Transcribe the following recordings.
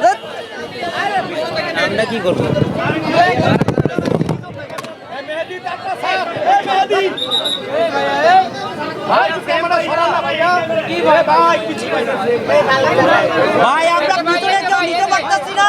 দেখ। আমরা কি করব? ভাই আমরা ভিতরে কেউ নিতে পারতেছি না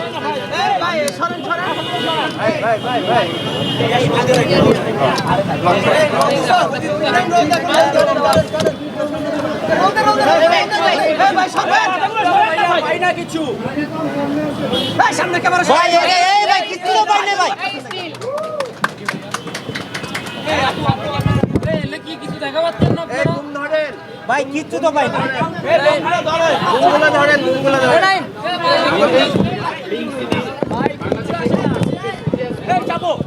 এই- এই ভাই কিচ্ছু তো পাই না ভাই ভাই কিচ্ছু তো পাই না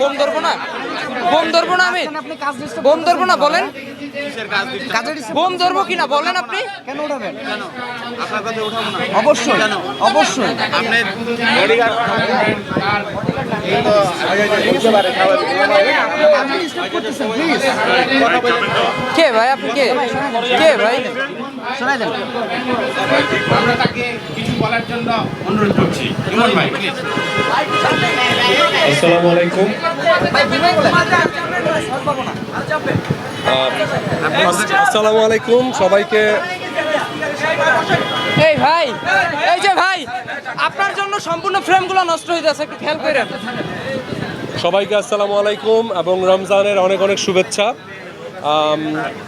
বোম ধরবো না বোম ধরবো না আমি। বোম ধরবো না বলেন। বোম ধরবো কিনা বলেন আপনি। কেন উঠাবেন? আপনার কথা উঠাবো না। অবশ্যই অবশ্যই। কে ভাই আপনি কে? কে ভাই? শোনাই দেন। আমরা তাকে কিছু বলার জন্য অনুরোধ করছি। ইমন ভাই প্লিজ আসসালামু আলাইকুম। আসসালামু আলাইকুম সবাইকে। এই ভাই এই যে ভাই আপনার জন্য সম্পূর্ণ ফ্রেমগুলো নষ্ট হয়ে যাচ্ছে একটু খেয়াল করেন। সবাইকে আসসালামু আলাইকুম এবং রমজানের অনেক অনেক শুভেচ্ছা।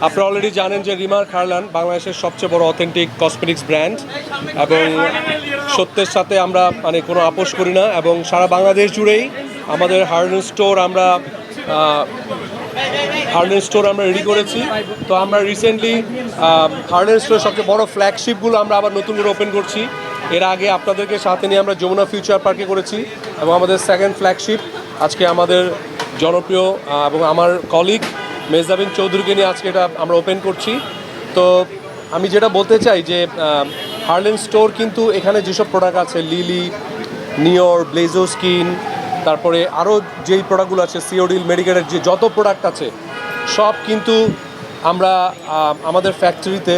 আপনারা অলরেডি জানেন যে রিমার খারলান বাংলাদেশের সবচেয়ে বড় অথেন্টিক কসমেটিক্স ব্র্যান্ড এবং সত্যের সাথে আমরা মানে কোনো আপোষ করি না। এবং সারা বাংলাদেশ জুড়েই আমাদের হার্ডেন স্টোর আমরা হার্ডেন স্টোর আমরা রেডি করেছি। তো আমরা রিসেন্টলি হার্ডেন স্টোর সবচেয়ে বড় ফ্ল্যাগশিপগুলো আমরা আবার নতুন করে ওপেন করছি। এর আগে আপনাদেরকে সাথে নিয়ে আমরা যমুনা ফিউচার পার্কে করেছি। এবং আমাদের সেকেন্ড ফ্ল্যাগশিপ আজকে আমাদের জনপ্রিয় এবং আমার কলিগ মেজাবিন চৌধুরীকে নিয়ে আজকে এটা আমরা ওপেন করছি। তো আমি যেটা বলতে চাই যে হার্লেন স্টোর কিন্তু এখানে যেসব প্রোডাক্ট আছে লিলি নিওর ব্লেজো স্কিন তারপরে আরও যেই প্রোডাক্টগুলো আছে সিওডিল মেডিকেলের যে যত প্রোডাক্ট আছে, সব কিন্তু আমরা আমাদের ফ্যাক্টরিতে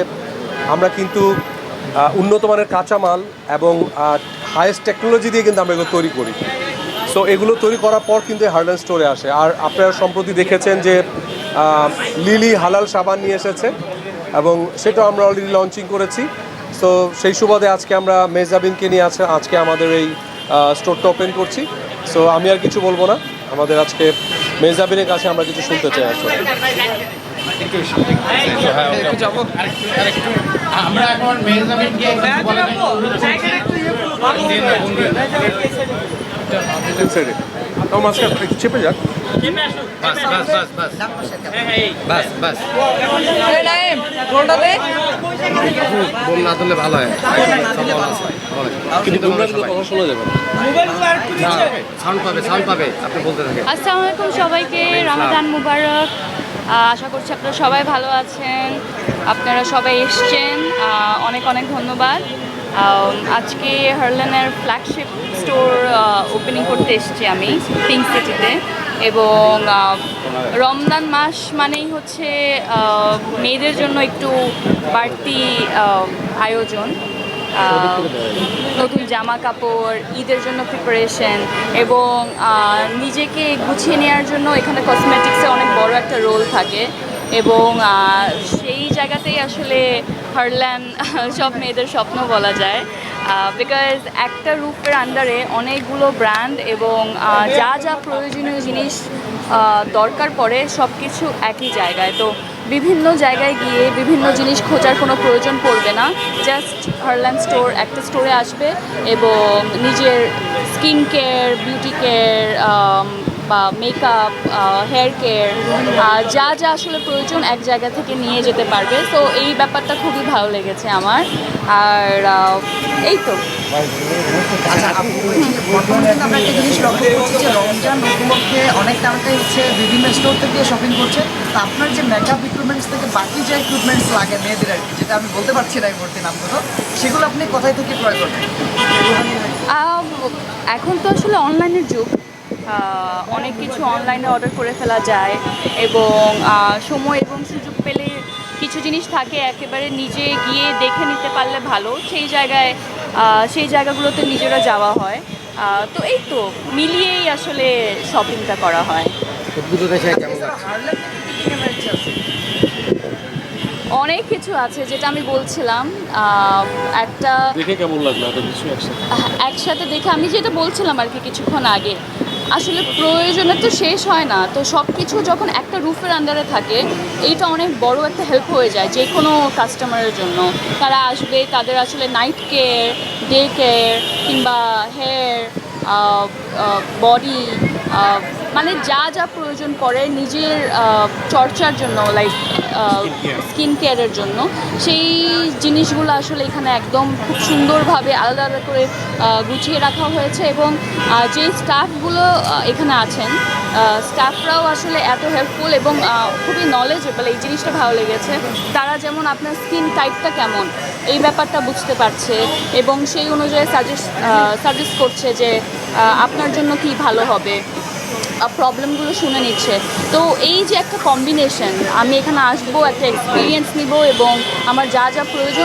আমরা কিন্তু উন্নত মানের কাঁচামাল এবং হায়েস্ট টেকনোলজি দিয়ে কিন্তু আমরা এগুলো তৈরি করি। সো এগুলো তৈরি করার পর কিন্তু হার্ডেন স্টোরে আসে। আর আপনারা সম্প্রতি দেখেছেন যে লিলি হালাল সাবান নিয়ে এসেছে এবং সেটাও আমরা অলরেডি লঞ্চিং করেছি সো সেই সুবাদে আজকে আমরা মেজাবিনকে নিয়ে আছে আজকে আমাদের এই স্টোরটা ওপেন করছি সো আমি আর কিছু বলব না আমাদের আজকে মেজাবিনের কাছে আমরা কিছু শুনতে চাই আসলে আমরা এখন মেহজাবিনকে আমার মাঝখানে একটু চেপে যাক। বাস বাস বাস বাস। বাস বাস। এই নাইম রোলটা দে। বোম না তুললে ভালো হয়। কিন্তু কথা শোনা যাবে সাউন্ড পাবে সাউন্ড পাবে আপনি বলতে থাকেন। আসসালামু আলাইকুম সবাইকে রমাদান মুবারক। আশা করছি আপনারা সবাই ভালো আছেন। আপনারা সবাই এসছেন। অনেক অনেক ধন্যবাদ। আজকে হারলেনের ফ্ল্যাগশিপ স্টোর ওপেনিং করতে এসেছি আমি পিঙ্ক সিটিতে এবং আহ, রমজান মাস মানেই হচ্ছে মেয়েদের জন্য একটু বাড়তি আয়োজন। নতুন জামা কাপড় ঈদের জন্য প্রিপারেশন এবং নিজেকে গুছিয়ে নেওয়ার জন্য এখানে কসমেটিক্সে অনেক বড় একটা রোল থাকে। এবং সেই জায়গাতেই আসলে হারল্যান সব মেয়েদের স্বপ্ন বলা যায়। বিকজ একটা রূপের আন্ডারে অনেকগুলো ব্র্যান্ড এবং যা যা প্রয়োজনীয় জিনিস দরকার পড়ে সব কিছু একই জায়গায়। তো বিভিন্ন জায়গায় গিয়ে বিভিন্ন জিনিস খোঁজার কোনো প্রয়োজন পড়বে না। জাস্ট হারল্যান্ড স্টোর একটা স্টোরে আসবে এবং নিজের স্কিন কেয়ার বিউটি কেয়ার বা মেকআপ হেয়ার কেয়ার যা যা আসলে প্রয়োজন এক জায়গা থেকে নিয়ে যেতে পারবে। তো এই ব্যাপারটা খুবই ভালো লেগেছে আমার। আর এই তো। আচ্ছা আমরা একটা জিনিস লক্ষ্য করছি যে রমজান উপলক্ষে অনেক হচ্ছে বিভিন্ন স্টোর থেকে শপিং করছে। তো আপনার যে মেকআপ ইকুইপমেন্টস থেকে বাকি যে ইকুইপমেন্টস লাগে মেয়েদের আর কি যেটা আমি বলতে পারছি না এই মুহূর্তে নামগুলো সেগুলো আপনি কোথায় থেকে ক্রয় করবেন? এখন তো আসলে অনলাইনের যুগ। অনেক কিছু অনলাইনে অর্ডার করে ফেলা যায় এবং সময় এবং সুযোগ পেলে কিছু জিনিস থাকে একেবারে নিজে গিয়ে দেখে নিতে পারলে ভালো। সেই জায়গায় সেই জায়গাগুলোতে নিজেরা যাওয়া হয়। তো এই তো মিলিয়েই আসলে শপিংটা করা হয়। অনেক কিছু আছে যেটা আমি বলছিলাম একটা দেখে কেমন লাগল একসাথে দেখে আমি যেটা বলছিলাম আর কি কিছুক্ষণ আগে আসলে প্রয়োজনে তো শেষ হয় না। তো সব কিছু যখন একটা রুফের আন্ডারে থাকে, এইটা অনেক বড় একটা হেল্প হয়ে যায় যে কোনো কাস্টমারের জন্য। তারা আসবে, তাদের আসলে নাইট কেয়ার ডে কেয়ার কিংবা হেয়ার বডি মানে যা যা প্রয়োজন পড়ে নিজের চর্চার জন্য লাইক স্কিন কেয়ারের জন্য সেই জিনিসগুলো আসলে এখানে একদম খুব সুন্দরভাবে আলাদা আলাদা করে গুছিয়ে রাখা হয়েছে এবং যে স্টাফগুলো এখানে আছেন স্টাফরাও আসলে এত হেল্পফুল এবং খুবই নলেজেবল এই জিনিসটা ভালো লেগেছে। তারা যেমন আপনার স্কিন টাইপটা কেমন এই ব্যাপারটা বুঝতে পারছে এবং সেই অনুযায়ী সাজেস্ট সাজেস্ট করছে যে আপনার জন্য কি ভালো হবে। প্রবলেমগুলো শুনে নিচ্ছে। তো এই যে একটা কম্বিনেশন আমি এখানে আসব, একটা এক্সপিরিয়েন্স নিব এবং আমার যা যা প্রয়োজন